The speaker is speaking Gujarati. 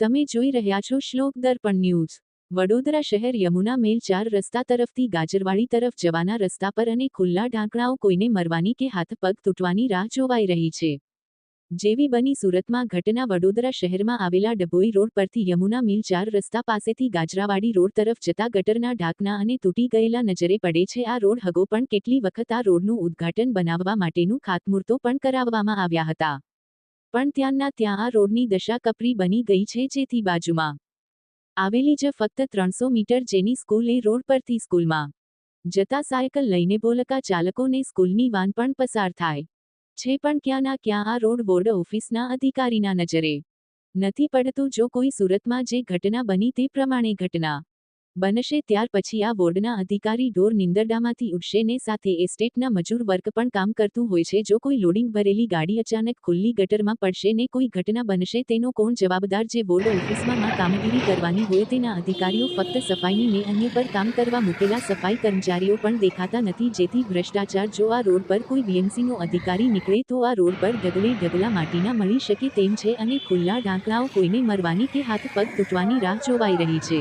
તમે જોઈ રહ્યા છો શ્લોક દર્પણ ન્યૂઝ. વડોદરા શહેર યમુના મેલ ચાર રસ્તા તરફથી ગાજરવાડી તરફ જવાના રસ્તા પર અને ખુલ્લા ઢાંકણાઓ કોઈને મરવાની કે હાથ પગ તૂટવાની રાહ જોવાઈ રહી છે. જેવી બની સુરતમાં ઘટના વડોદરા શહેરમાં આવેલા ડભોઈ રોડ પરથી યમુના મિલ ચાર રસ્તા પાસેથી ગાજરાવાડી રોડ તરફ જતા ગટરના ઢાંકણા અને તૂટી ગયેલા નજરે પડે છે. આ રોડ હગો પણ કેટલી વખત આ રોડનું ઉદ્ઘાટન બનાવવા માટેનું ખાતમુહૂર્તો પણ કરાવવામાં આવ્યા હતા. પણ ત્યાંના ત્યાં આ રોડની દશા કપરી બની ગઈ છે જેથી બાજુમાં આવેલી જ ફક્ત ત્રણસો મીટર જેની સ્કૂલ એ રોડ પરથી સ્કૂલમાં જતા સાયકલ લઈને બોલકા ચાલકોને સ્કૂલની વાન પણ પસાર થાય. છે પણ ક્યાંના ક્યાં આ રોડ બોર્ડ ઓફિસના અધિકારીના નજરે નથી પડતું જો કોઈ સુરતમાં જે ઘટના બની તે પ્રમાણે ઘટના બનશે ત્યાર પછી આ બોર્ડના અધિકારી ઢોર નિંદરડામાંથી ઉઠશે ને સાથે એસ્ટેટના મજૂર વર્ક પણ કામ કરતું હોય છે. જો કોઈ લોડિંગ ભરેલી ગાડી અચાનક ખુલ્લી ગટરમાં પડશે ને કોઈ ઘટના બનશે, તેનો કોણ જવાબદાર? જે બોર્ડ ઓફિસમાં કામગીરી કરવાની હોય તેના અધિકારીઓ ફક્ત સફાઈની ને અન્ય પર કામ કરવા મૂકેલા સફાઈ કર્મચારીઓ પણ દેખાતા નથી. જેથી ભ્રષ્ટાચાર જો આ રોડ પર કોઈ બીએમસીનો અધિકારી નીકળે, તો આ રોડ પર ઢગલે ઢગલા માટીના મળી શકે તેમ છે અને ખુલ્લા ઢાંકણાઓ કોઈને મરવાની કે હાથ પગ તૂટવાની રાહ જોવાઈ રહી છે.